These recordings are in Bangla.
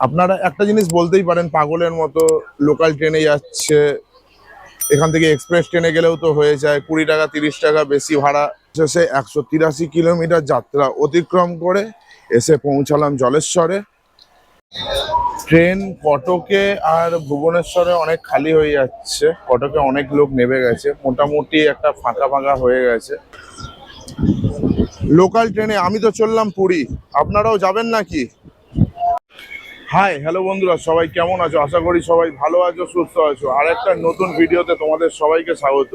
আপনারা একটা জিনিস বলতেই পারেন, পাগলের মতো লোকাল ট্রেনে যাচ্ছে, এখান থেকে এক্সপ্রেস ট্রেনে গেলেও তো হয়ে যায়, কুড়ি টাকা, তিরিশ টাকা বেশি ভাড়া। শেষে একশো তিরাশি কিলোমিটার যাত্রা অতিক্রম করে এসে পৌঁছালাম জলেশ্বরে। ট্রেন কটকে আর ভুবনেশ্বরে অনেক খালি হয়ে যাচ্ছে, কটকে অনেক লোক নেমে গেছে, মোটামুটি একটা ফাঁকা ফাঁকা হয়ে গেছে। লোকাল ট্রেনে আমি তো চললাম পুরী, আপনারাও যাবেন নাকি? হাই হ্যালো বন্ধুরা, সবাই কেমন আছো? আশা করি সবাই ভালো আছো, সুস্থ আছো। আর একটা নতুন ভিডিওতে তোমাদের সবাইকে স্বাগত।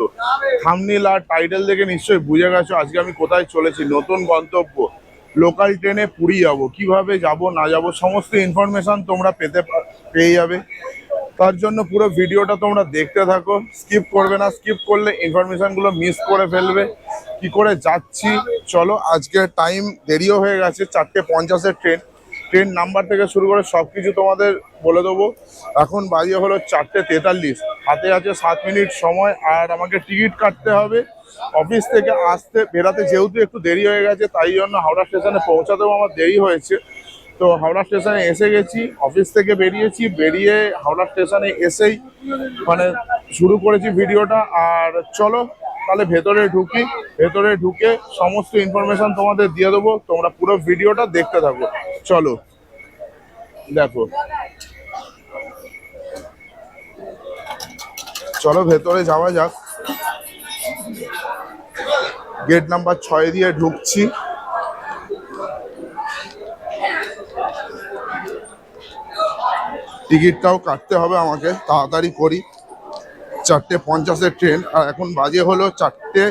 থামনিল আর টাইটেল দেখে নিশ্চয়ই বুঝে গেছো, আজকে আমি কোথায় চলেছি, নতুন গন্তব্য। লোকাল ট্রেনে পুরী যাব, কীভাবে যাব, না যাব, সমস্ত ইনফরমেশন তোমরা পেতে পেয়ে যাবে। তার জন্য পুরো ভিডিওটা তোমরা দেখতে থাকো স্কিপ করবে না স্কিপ করলে ইনফরমেশনগুলো মিস করে ফেলবে। কি করে যাচ্ছি, চলো, আজকে টাইম দেরিও হয়ে গেছে, চারটে পঞ্চাশের ট্রেন ট্রেন নাম্বার থেকে শুরু করে সব কিছু তোমাদের বলে দেবো। এখন বাজে হলো চারটে তেতাল্লিশ। হাতে আছে সাত মিনিট সময় আর আমাকে টিকিট কাটতে হবে। অফিস থেকে আসতে, বেরাতে যেহেতু একটু দেরি হয়ে গেছে, তাই জন্য হাওড়া স্টেশনে পৌঁছাতেও আমার দেরি হয়েছে। তো হাওড়া স্টেশনে এসে গেছি, অফিস থেকে বেরিয়েছি, বেরিয়ে হাওড়া স্টেশনে এসেই মানে শুরু করেছি ভিডিওটা। আর চলো তাহলে ভেতরে ঢুকি, ভেতরে ঢুকে সমস্ত ইনফরমেশন তোমাদের দিয়ে দেবো। তোমরা পুরো ভিডিওটা দেখতে থাকো। চলো। দেখো। চলো ভেতরে যাওয়া যাক। গেট নাম্বার ছয় দিয়ে ঢুকছি। টিকিটটাও কাটতে হবে আমাকে, তাড়াতাড়ি করি। চারটে পঞ্চাশের ট্রেন আর এখন বাজে হলো চারটে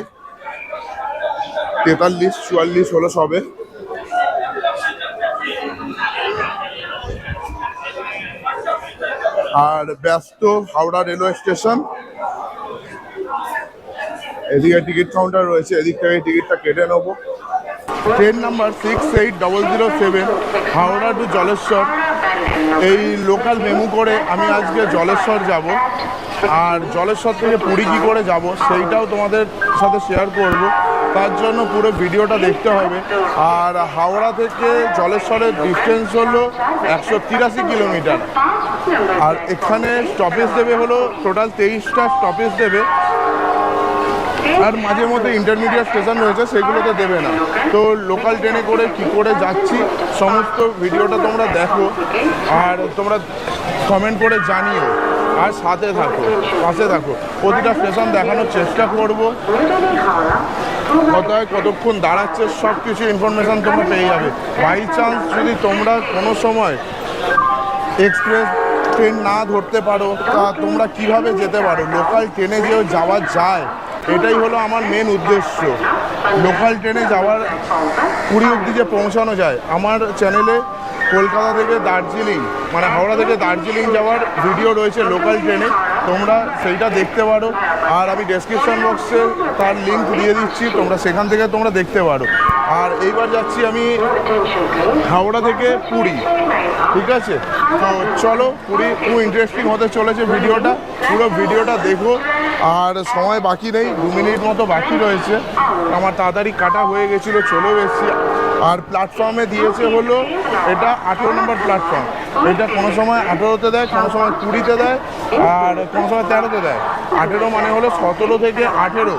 তেতাল্লিশ, চুয়াল্লিশ হলো সবে। আর ব্যস্ত হাওড়া রেলওয়ে স্টেশন। এদিকে টিকিট কাউন্টার রয়েছে, এদিক থেকে টিকিটটা কেটে নেব। Train number six eight double zero seven Howrah to Jaleswar. এই লোকাল মেমু করে আমি আজকে জলেশ্বর যাব। আর জলেশ্বর থেকে পুরী কী করে যাব, সেইটাও তোমাদের সাথে শেয়ার করব। তার জন্য পুরো ভিডিওটা দেখতে হবে। আর হাওড়া থেকে জলেশ্বরের ডিস্টেন্স হলো একশো তিরাশি কিলোমিটার। আর এখানে স্টপেজ দেবে হলো টোটাল তেইশটা স্টপেজ দেবে। আর মাঝে মধ্যে ইন্টারমিডিয়েট স্টেশন রয়েছে সেগুলোতে দেবে না। তো লোকাল ট্রেনে করে কি করে যাচ্ছি, সমস্ত ভিডিওটা তোমরা দেখো, আর তোমরা কমেন্ট করে জানিও। আর সাথে থাকো, পাশে থাকো। প্রতিটা স্টেশন দেখানোর চেষ্টা করব। কোথায় কতক্ষণ দাঁড়াচ্ছে সব কিছু ইনফরমেশান তোমরা পেয়ে যাবে। বাই চান্স যদি তোমরা কোনো সময় এক্সপ্রেস ট্রেন না ধরতে পারো, তা তোমরা কীভাবে যেতে পারো? লোকাল ট্রেনে যে যাওয়া যায়। এটাই হলো আমার মেন উদ্দেশ্য। লোকাল ট্রেনে যাওয়ার কুড়ি অবধি যে পৌঁছানো যায়, আমার চ্যানেলে কলকাতা থেকে দার্জিলিং মানে হাওড়া থেকে দার্জিলিং যাওয়ার ভিডিও রয়েছে লোকাল ট্রেনে তোমরা সেইটা দেখতে পারো। আর আমি ডেসক্রিপশন বক্সে তার লিঙ্ক দিয়ে দিচ্ছি, তোমরা সেখান থেকে তোমরা দেখতে পারো। আর এইবার যাচ্ছি আমি হাওড়া থেকে পুরী, ঠিক আছে? তো চলো, পুরী খুব ইন্টারেস্টিং হতে চলেছে ভিডিওটা। পুরো ভিডিওটা দেখো। আর সময় বাকি নেই, দু মিনিট মতো বাকি রয়েছে। আমার তাড়াতাড়ি কাটা হয়ে গেছিল, চলেও এসেছি। আর প্ল্যাটফর্মে দিয়েছে হলো এটা আঠেরো নম্বর প্ল্যাটফর্ম এটা কোনো সময় আঠেরোতে দেয়, কোনো সময় কুড়িতে দেয়, আর কোনো সময় তেরোতে দেয়। আঠেরো মানে হলো সতেরো থেকে আঠেরো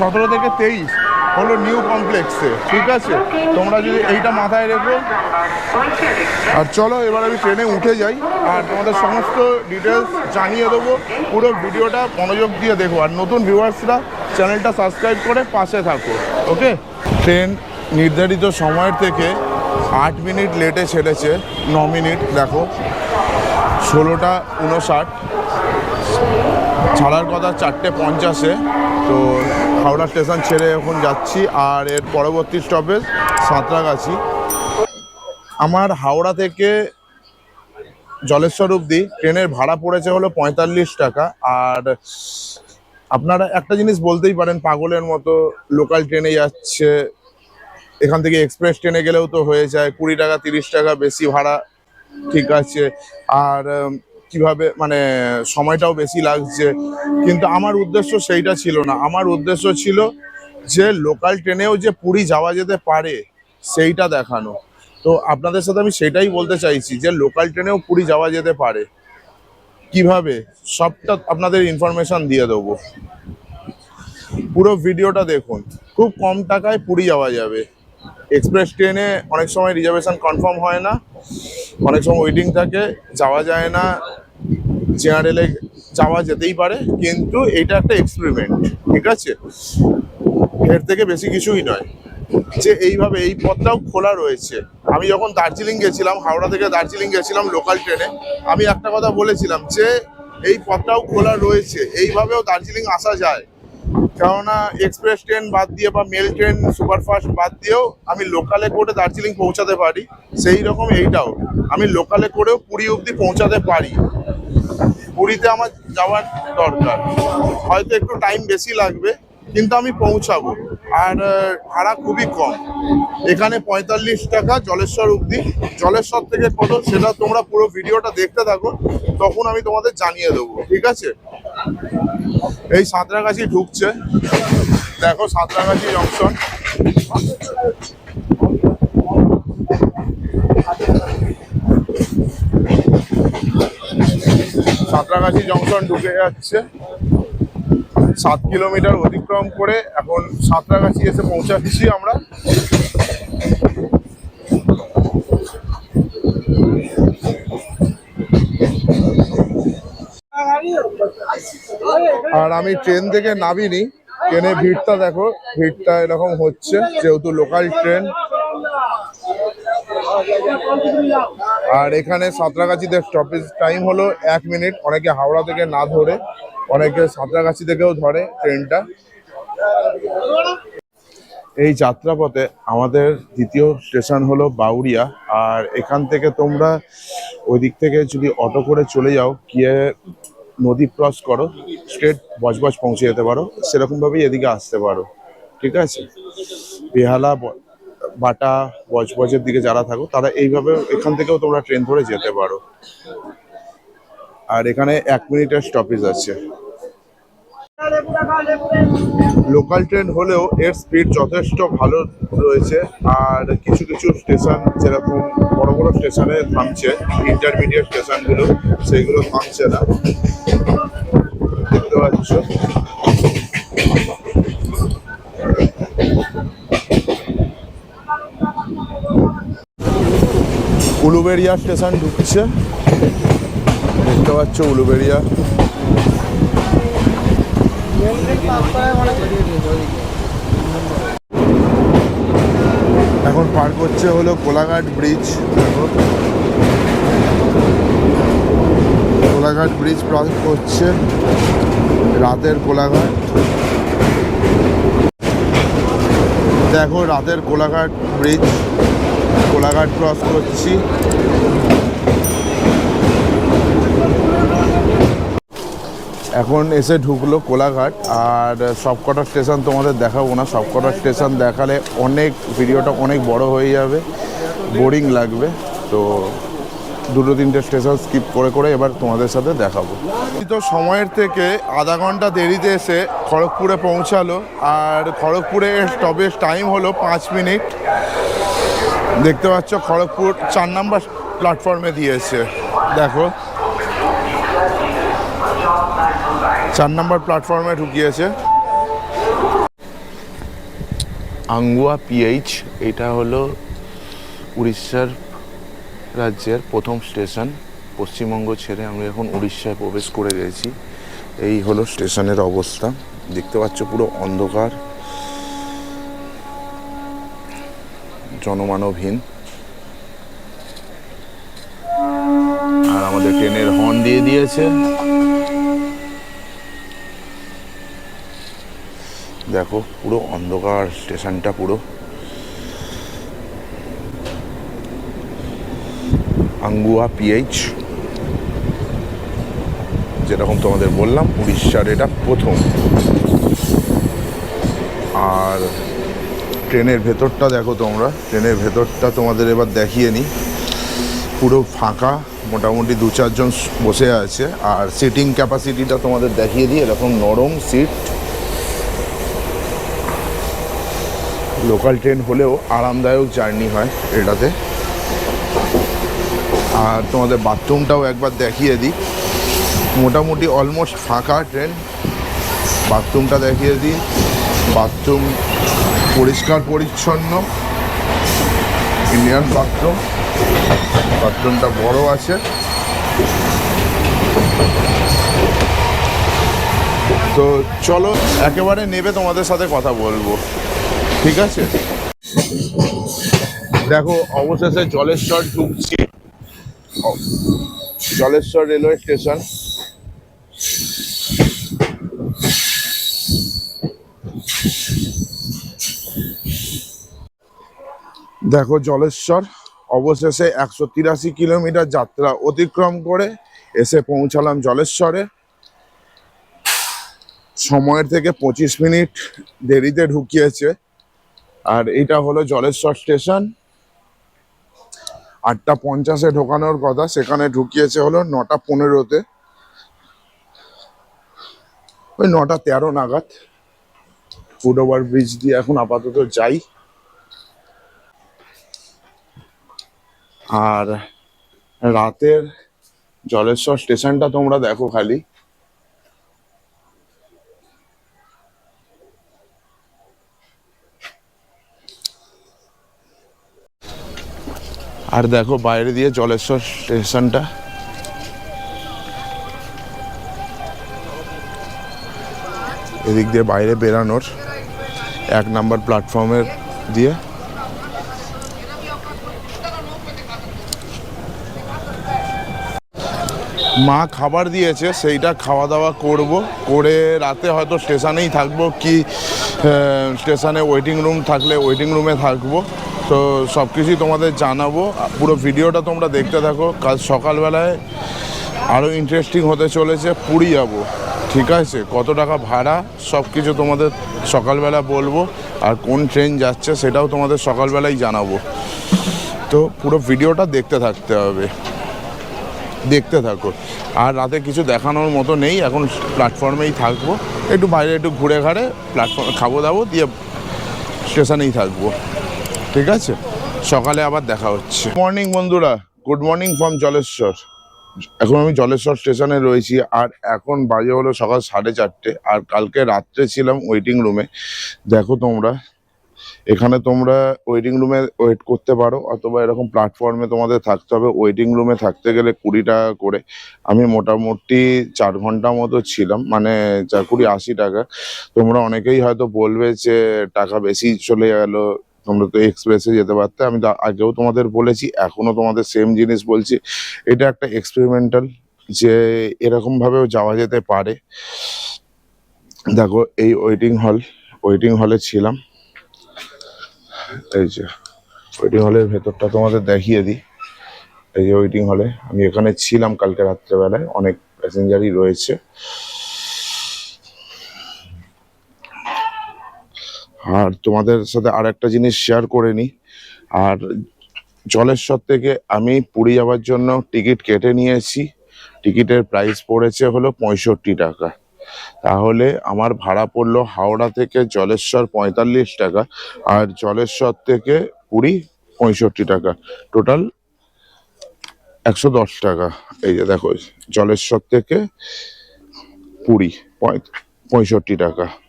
সতেরো থেকে তেইশ হলো নিউ কমপ্লেক্সে ঠিক আছে? তোমরা যদি এইটা মাথায় রেখো। আর চলো, এবার আমি ট্রেনে উঠে যাই, আর তোমাদের সমস্ত ডিটেলস জানিয়ে দেবো। পুরো ভিডিওটা মনোযোগ দিয়ে দেখো। আর নতুন ভিউয়ার্সরা চ্যানেলটা সাবস্ক্রাইব করে পাশে থাকো। ওকে ট্রেন নির্ধারিত সময়ের থেকে আট মিনিট লেটে ছেড়েছে ন মিনিট, দেখো। ষোলোটা উনষাট ছাড়ার কথা চারটে পঞ্চাশে, তো হাওড়া স্টেশন ছেড়ে এখন যাচ্ছি, আর এর পরবর্তী স্টপেজ সাঁতরাগাছি। আমার হাওড়া থেকে জলেশ্বর অবধি ট্রেনের ভাড়া পড়েছে হলো পঁয়তাল্লিশ টাকা, আর আপনারা একটা জিনিস বলতেই পারেন, পাগলের মতো লোকাল ট্রেনে যাচ্ছে এখান থেকে এক্সপ্রেস ট্রেনে গেলেও তো হয়ে যায়। কুড়ি টাকা, তিরিশ টাকা বেশি ভাড়া, ঠিক আছে। আর কীভাবে মানে সময়টাও বেশি লাগছে। কিন্তু আমার উদ্দেশ্য সেইটা ছিল না। আমার উদ্দেশ্য ছিল যে লোকাল ট্রেনেও যে পুরী যাওয়া যেতে পারে, সেইটা দেখানো। তো আপনাদের সাথে আমি সেটাই বলতে চাইছি যে লোকাল ট্রেনেও পুরী যাওয়া যেতে পারে। কীভাবে? সবটা আপনাদের ইনফরমেশন দিয়ে দেবো। পুরো ভিডিওটা দেখুন। খুব কম টাকায় পুরী যাওয়া যাবে। এক্সপ্রেস ট্রেনে অনেক সময় রিজার্ভেশন কনফার্ম হয় না। অনেক সময় ওয়েটিং থাকে, যাওয়া যায় না। জেনারেলে যাওয়া যেতেই পারে, কিন্তু এটা একটা এক্সপেরিমেন্ট ঠিক আছে? এর থেকে বেশি কিছুই নয়। যে এইভাবে এই পথটাও খোলা রয়েছে। আমি যখন দার্জিলিং গেছিলাম, হাওড়া থেকে দার্জিলিং গেছিলাম লোকাল ট্রেনে আমি একটা কথা বলেছিলাম যে এই পথটাও খোলা রয়েছে। এইভাবেও দার্জিলিং আসা যায়। কেননা এক্সপ্রেস ট্রেন বাদ দিয়ে বা মেল ট্রেন, সুপারফাস্ট বাদ দিয়েও আমি লোকালে করে দার্জিলিং পৌঁছাতে পারি, সেই রকম এইটাও। আমি লোকালে করেও পুরী অবধি পৌঁছাতে পারি। পুরীতে আমার যাওয়ার দরকার। হয়তো একটু টাইম বেশি লাগবে, কিন্তু আমি পৌঁছাবো। আর ভাড়া খুবই কম। এখানে পঁয়তাল্লিশ টাকা জলেশ্বর অবধি। জলেশ্বর থেকে কত, সেটা তোমরা পুরো ভিডিওটা দেখতে থাকো, তখন আমি তোমাদের জানিয়ে দেবো। ঠিক আছে? এই সাঁতরাগাছি ঢুকছে। দেখো সাঁতরাগাছি জংশন। সাঁতরাগাছি জংশন ঢুকে যাচ্ছে। সাত কিলোমিটার অতিক্রম করে এখন সাঁতরাগাছি এসে পৌঁছাচ্ছি আমরা। আর আমি ট্রেন থেকে নামিনি। ট্রেনে ভিড়টা দেখো, ভিড়টা এরকম হচ্ছে, যেহেতু লোকাল ট্রেন আর এখানে সাঁতরাগাছিতে স্টপেজ টাইম হলো এক মিনিট অনেকে হাওড়া থেকে না ধরে, অনেকে সাঁতরাগাছি থেকেও ধরে ট্রেনটা। এই যাত্রাপথে আমাদের দ্বিতীয় স্টেশন হলো বাউরিয়া। আর এখান থেকে তোমরা ওই দিক থেকে যদি অটো করে চলে যাও, গিয়ে নদী ক্রস করো স্ট্রেট বজবজ পৌঁছে যেতে পারো, সেরকমভাবেই এদিকে আসতে পারো, ঠিক আছে? বেহালা বাটা, বজবজের দিকে যারা থাকো, তারা এইভাবে এখান থেকেও তোমরা ট্রেন ধরে যেতে পারো। আর এখানে এক মিনিটের স্টপেজ আছে। লোকাল ট্রেন হলেও এর স্পিড যথেষ্ট ভালো রয়েছে। আর কিছু কিছু স্টেশন যেরকম বড় বড় স্টেশনে থামছে ইন্টারমিডিয়েট স্টেশনগুলো সেইগুলো থামছে না। দেখতে পাচ্ছ? উলুবেরিয়া স্টেশন ঢুকছে। দেখতে পাচ্ছ উলুবেরিয়া এখন পার করছে হলো কোলাঘাট ব্রিজ দেখো কোলাঘাট ব্রিজ পার করছে রাতের কোলাঘাট দেখো রাতের কোলাঘাট ব্রিজ কোলাঘাট ক্রস করছি। এখন এসে ঢুকলো কোলাঘাট, আর সবকটা স্টেশন তোমাদের দেখাবো না। সবকটা স্টেশন দেখালে অনেক ভিডিওটা অনেক বড় হয়ে যাবে, বোরিং লাগবে। তো দুটো তিনটে স্টেশন স্কিপ করে করে এবার তোমাদের সাথে দেখাবো। তো সময়ের থেকে আধা ঘণ্টা দেরিতে এসে খড়গপুরে পৌঁছালো, আর খড়গপুরে স্টপেজ টাইম হলো পাঁচ মিনিট। দেখতে পাচ্ছ খড়গপুর চার নাম্বার প্ল্যাটফর্মে দিয়েছে। দেখো চার নম্বর প্ল্যাটফর্মে ঢুকিয়েছে। আঙ্গুয়া পিএইচ এটা হলো উড়িষ্যার রাজ্যের প্রথম স্টেশন পশ্চিমবঙ্গ ছেড়ে আমরা এখন উড়িষ্যায় প্রবেশ করে গেছি। এই হলো স্টেশনের অবস্থা। দেখতে পাচ্ছ পুরো অন্ধকার। জনমানবহীন। আর আমাদের ট্রেনের হর্ন দিয়ে দিয়েছে। দেখো, পুরো অন্ধকার, স্টেশনটা পুরো। আঙ্গুয়া পিএইচ যেরকম তোমাদের বললাম, উড়িষ্যার এটা প্রথম। আর ট্রেনের ভেতরটা দেখো তোমরা, ট্রেনের ভেতরটা তোমাদের এবার দেখিয়ে নিই। পুরো ফাঁকা, মোটামুটি দু চারজন বসে আছে, আর সিটিং ক্যাপাসিটিটা তোমাদের দেখিয়ে দিই, এরকম নরম সিট লোকাল ট্রেন হলেও আরামদায়ক জার্নি হয় এটাতে। আর তোমাদের বাথরুমটাও একবার দেখিয়ে দিই। মোটামুটি অলমোস্ট ফাঁকা ট্রেন। বাথরুমটা দেখিয়ে দিই। বাথরুম পরিষ্কার পরিচ্ছন্ন। ইন্ডিয়ান বাথরুম বাথরুমটা বড় আছে। তো চলো, একেবারে নেবে তোমাদের সাথে কথা বলব। ঠিক আছে? দেখো, অবশেষে জলেশ্বর ঢুকছি। Jaleswar railway station. দেখো, জলেশ্বর, অবশেষে একশো তিরাশি কিলোমিটার যাত্রা অতিক্রম করে এসে পৌঁছালাম জলেশ্বরে। সময়ের থেকে পঁচিশ মিনিট দেরিতে ঢুকিয়েছে। আর এটা হলো জলেশ্বর স্টেশন। আটটা পঞ্চাশে ঢোকানোর কথা, সেখানে ঢুকিয়েছে হলো নটা পনেরোতে। ওই নটা তেরো নাগাদ। ফুট ওভার ব্রিজ দিয়ে এখন আপাতত যাই। আর রাতের জলেশ্বর স্টেশনটা তোমরা দেখো খালি। আর দেখো বাইরে দিয়ে জলেশ্বর স্টেশনটা। এদিক দিয়ে বাইরে বেরানোর এক নাম্বার প্ল্যাটফর্মের দিয়ে। মা খাবার দিয়েছে, সেইটা খাওয়া দাওয়া করব। করে রাতে হয়তো স্টেশনেই থাকব, কি স্টেশনে ওয়েটিং রুম থাকলে ওয়েটিং রুমে থাকব। তো সব কিছুই তোমাদের জানাব। পুরো ভিডিওটা তোমরা দেখতে থাকো। কাল সকালবেলায় আরও ইন্টারেস্টিং হতে চলেছে পুরী যাব ঠিক আছে? কত টাকা ভাড়া? সব কিছু তোমাদের সকালবেলা বলব। আর কোন ট্রেন যাচ্ছে সেটাও তোমাদের সকালবেলাই জানাব। তো পুরো ভিডিওটা দেখতে থাকতে হবে। দেখতে থাকো। আর রাতে কিছু দেখানোর মতো নেই। এখন প্ল্যাটফর্মেই থাকব। একটু বাইরে একটু ঘুরে ঘাড়ে প্ল্যাটফর্মে খাব দাবো দিয়ে স্টেশনেই থাকব। ঠিক আছে? সকালে আবার দেখা হচ্ছে। মর্নিং বন্ধুরা। Good morning from Jaleswar. এখন আমি জলেশ্বর স্টেশনে রয়েছি, আর এখন বাজে হলো সকাল সাড়ে চারটে, আর কালকে রাত্রে ছিলাম ওয়েটিং রুমে দেখো তোমরা, এখানে তোমরা ওয়েটিং রুমে ওয়েট করতে পারো, অথবা এরকম প্ল্যাটফর্মে তোমাদের থাকতে হবে। ওয়েটিং রুমে থাকতে গেলে কুড়ি টাকা করে। আমি মোটামুটি চার ঘণ্টা মতো ছিলাম মানে চার কুড়ি আশি টাকা। তোমরা অনেকেই হয়তো বলবে যে টাকা বেশি চলে গেল তোমরা তো এক্সপ্রেসে যেতে পারতে। আমি আগেও তোমাদের বলেছি, এখনও তোমাদের সেম জিনিস বলছি। এটা একটা এক্সপেরিমেন্টাল যে এরকম ভাবেও যাওয়া যেতে পারে। দেখো, এই ওয়েটিং হল ওয়েটিং হলে ছিলাম। এই যে ওয়েটিং হলের ভেতরটা তোমাদের দেখিয়ে দিই। এই যে ওয়েটিং হলে আমি এখানে ছিলাম কালকে রাত্রেবেলায়, অনেক প্যাসেঞ্জারই রয়েছে। আর তোমাদের সাথে আর একটা জিনিস শেয়ার করে নিই। আর জলেশ্বর থেকে আমি পুরী যাওয়ার জন্য টিকিট কেটে নিয়েছি টিকিটের প্রাইস পড়েছে হলো পঁয়ষট্টি টাকা। তাহলে আমার ভাড়া পড়ল হাওড়া থেকে জলেশ্বর পঁয়তাল্লিশ টাকা, আর জলেশ্বর থেকে পুরী পঁয়ষট্টি টাকা। টোটাল একশো দশ টাকা। এই যে দেখো, জলেশ্বর থেকে পুরী পঁয়- পঁয়ষট্টি টাকা।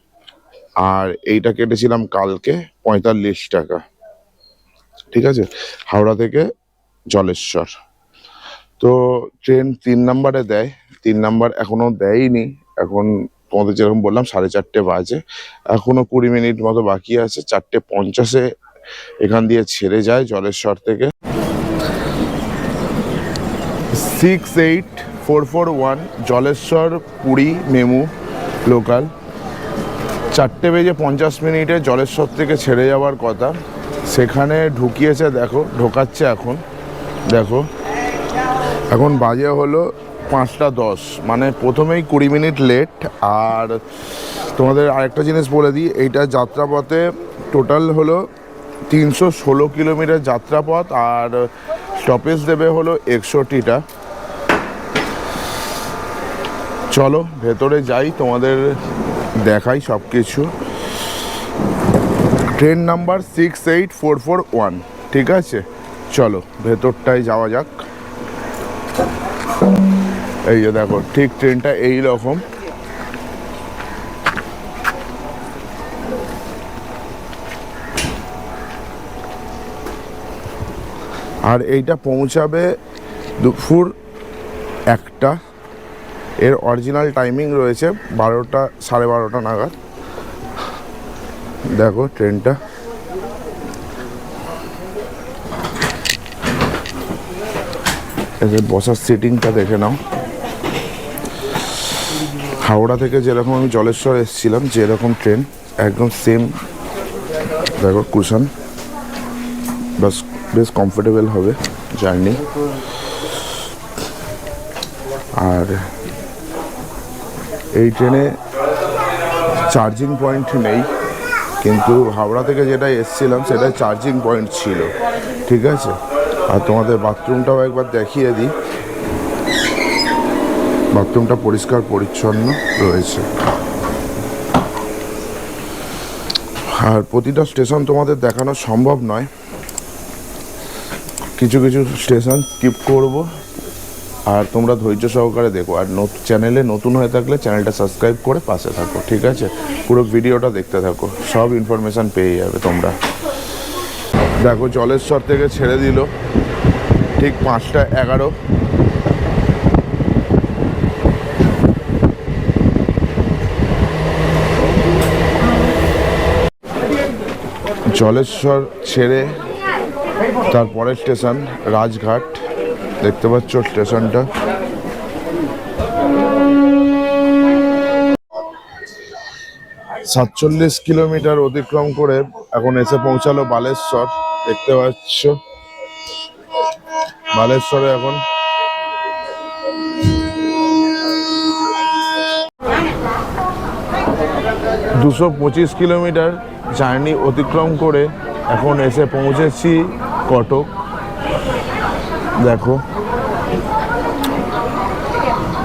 আর এইটা কেটেছিলাম কালকে পঁয়তাল্লিশ টাকা। ঠিক আছে? হাওড়া থেকে জলেশ্বর। তো ট্রেন তিন নাম্বারে দেয়। তিন নাম্বার এখনও দেয়নি। এখন তোমাদের যেরকম বললাম, সাড়ে চারটে বাজে। এখনও কুড়ি মিনিট মতো বাকি আছে। চারটে পঞ্চাশে এখান দিয়ে ছেড়ে যায় জলেশ্বর থেকে। Six eight four four one Jaleswar, Puri, MEMU local চারটে বেজে পঞ্চাশ মিনিটে জলেশ্বর থেকে ছেড়ে যাওয়ার কথা। সেখানে ঢুকিয়েছে, দেখো, ঢোকাচ্ছে এখন। দেখো, এখন বাজে হলো পাঁচটা দশ। মানে প্রথমেই কুড়ি মিনিট লেট আর তোমাদের আরেকটা জিনিস বলে দিই, এইটা যাত্রাপথে টোটাল হলো তিনশো ষোলো কিলোমিটার যাত্রাপথ আর স্টপেজ দেবে হলো একষট্টিটা। চলো, ভেতরে যাই তোমাদের দেখাই সব কিছু train number six eight four four one ঠিক আছে? চলো, ভেতরটায় যাওয়া যাক। এই যে দেখো, ঠিক ট্রেনটা এই রকম আর এইটা পৌঁছাবে দুপুর একটা। এর অরিজিনাল টাইমিং রয়েছে বারোটা, সাড়ে বারোটা নাগাদ। দেখো ট্রেনটা এদের বসার সিটিংটা দেখে নাও। হাওড়া থেকে যেরকম আমি জলেশ্বর এসেছিলাম, যেরকম ট্রেন একদম সেম দেখো কুশন। বাস বেশ কমফোর্টেবল হবে জার্নি আর এই ট্রেনে চার্জিং পয়েন্ট নেই, কিন্তু হাওড়া থেকে যেটা এসছিলাম সেটা চার্জিং পয়েন্ট ছিল, ঠিক আছে? আর তোমাদের বাথরুমটাও একবার দেখিয়ে দিই। বাথরুমটা পরিষ্কার পরিচ্ছন্ন রয়েছে। আর প্রতিটা স্টেশন তোমাদের দেখানো সম্ভব নয়। কিছু কিছু স্টেশন স্কিপ করব। আর তোমরা ধৈর্য সহকারে দেখো। আর চ্যানেলে নতুন হয়ে থাকলে চ্যানেলটা সাবস্ক্রাইব করে পাশে থাকো, ঠিক আছে? পুরো ভিডিওটা দেখতে থাকো। সব ইনফরমেশন পেয়ে যাবে তোমরা। দেখো, জলেশ্বর থেকে ছেড়ে দিল। ঠিক পাঁচটা এগারো। জলেশ্বর ছেড়ে তারপরের স্টেশন, রাজঘাট। দেখতে পাচ্ছ স্টেশনটা। সাতচল্লিশ কিলোমিটার অতিক্রম করে এখন এসে পৌঁছালো বালেশ্বর। দেখতে পাচ্ছ। বালেশ্বরে এখন দুশো পঁচিশ কিলোমিটার জার্নি অতিক্রম করে এখন এসে পৌঁছেছি কটক। দেখো।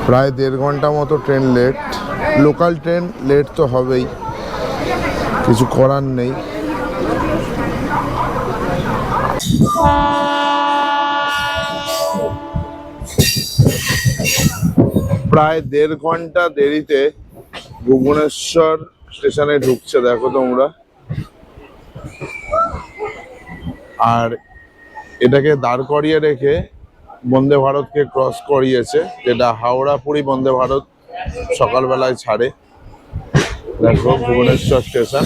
প্রায় দেড় ঘণ্টা মতো train late local train late তো হবেই। কিছু করার নেই। প্রায় দেড় ঘণ্টা দেরিতে ভুবনেশ্বর স্টেশনে ঢুকছে, দেখো তোমরা। আর এটাকে দাঁড় করিয়ে রেখে বন্দে ভারতকে ক্রস করিয়েছে, যেটা হাওড়া পুরী বন্দে ভারত সকালবেলায় ছাড়ে। দেখো ভুবনেশ্বর স্টেশন।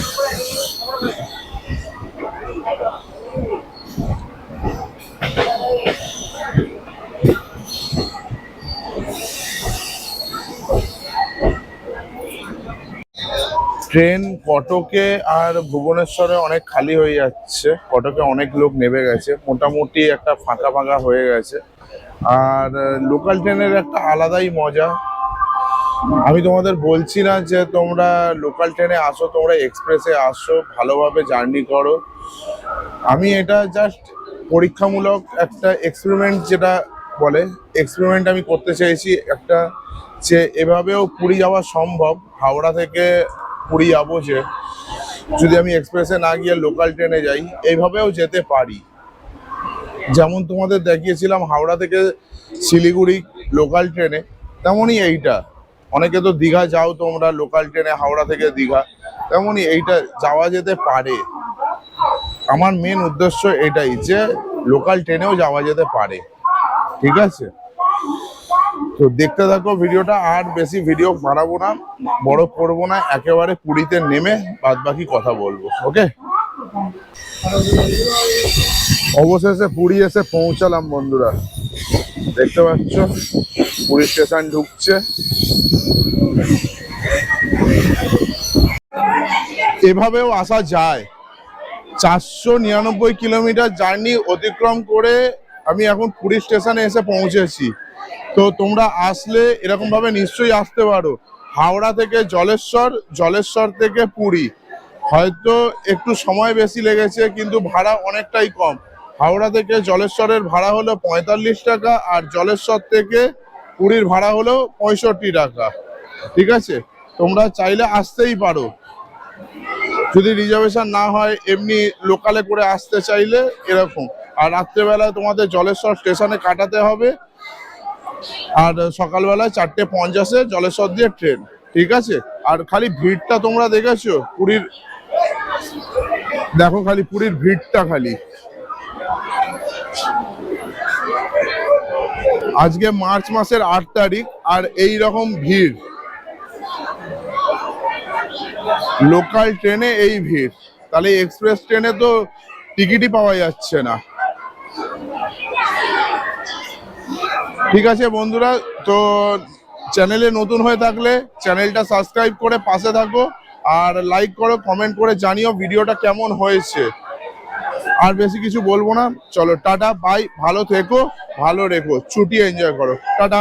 ট্রেন কটকে আর ভুবনেশ্বরে অনেক খালি হয়ে যাচ্ছে। কটকে অনেক লোক নেমে গেছে। মোটামুটি একটা ফাঁকা ফাঁকা হয়ে গেছে। আর লোকাল ট্রেনের একটা আলাদাই মজা। আমি তোমাদের বলছি না যে তোমরা লোকাল ট্রেনে আসো, তোমরা এক্সপ্রেসে আসো, ভালোভাবে জার্নি করো। আমি এটা জাস্ট পরীক্ষামূলক একটা এক্সপেরিমেন্ট যেটা বলে এক্সপেরিমেন্ট আমি করতে চাইছি একটা যে এভাবেও পুরী যাওয়া সম্ভব। হাওড়া থেকে পুরী যাব যে, যদি আমি এক্সপ্রেসে না গিয়ে লোকাল ট্রেনে যাই, এইভাবেও যেতে পারি। যেমন তোমাদের দেখিয়েছিলাম হাওড়া থেকে শিলিগুড়ি লোকাল ট্রেনে তেমনই এইটা। অনেকে তো দীঘা যাও তোমরা লোকাল ট্রেনে হাওড়া থেকে দীঘা, তেমনই এইটা যাওয়া যেতে পারে। আমার মেন উদ্দেশ্য এটাই যে লোকাল ট্রেনেও যাওয়া যেতে পারে। ঠিক আছে? তো দেখতে থাকো ভিডিওটা, আর বেশি ভিডিও বাড়াবো না বড় করব না, একেবারে পুরীতে নেমে বাদ বাকি কথা বলব ওকে অবশেষে পুরী এসে পৌঁছালাম বন্ধুরা, দেখতে পাচ্ছ, পুরী স্টেশন ঢুকছে। এভাবেও আসা যায়। চারশো নিরানব্বই কিলোমিটার জার্নি অতিক্রম করে আমি এখন পুরী স্টেশনে এসে পৌঁছেছি। তো তোমরা আসলে এরকম ভাবে নিশ্চয়ই আসতে পারো। হাওড়া থেকে জলেশ্বর জলেশ্বর থেকে পুরী। হয়তো একটু সময় বেশি লেগেছে, কিন্তু ভাড়া অনেকটাই কম। হাওড়া থেকে জলেশ্বরের ভাড়া হলো পঁয়তাল্লিশ টাকা আর জলেশ্বর থেকে পুরীর ভাড়া হলো পঁয়ষট্টি টাকা। ঠিক আছে? তোমরা চাইলে আসতেই পারো। যদি রিজার্ভেশন না হয়, এমনি লোকালে করে আসতে চাইলে এরকম। আর রাত্রেবেলায় তোমাদের জলেশ্বর স্টেশনে কাটাতে হবে। আর সকালবেলায় চারটে পঞ্চাশে জলেশ্বর দিয়ে ট্রেন, ঠিক আছে? আর খালি ভিড়টা তোমরা দেখেছ? পুরীর, দেখো খালি পুরীর ভিড়টা খালি। আজকে মার্চ মাসের আট তারিখ আর এই রকম ভিড়। লোকাল ট্রেনে এই ভিড়। তাহলে এক্সপ্রেস ট্রেনে তো টিকিটই পাওয়া যাচ্ছে না। ঠিক আছে বন্ধুরা, তো চ্যানেলে নতুন হয়ে থাকলে চ্যানেলটা সাবস্ক্রাইব করে পাশে থাকো আর লাইক করো, কমেন্ট করে জানিও ভিডিওটা কেমন হয়েছে। আর বেশি কিছু বলব না, চলো টাটা, বাই, ভালো থেকো, ভালো রেখো ছুটি এনজয় করো, টাটা।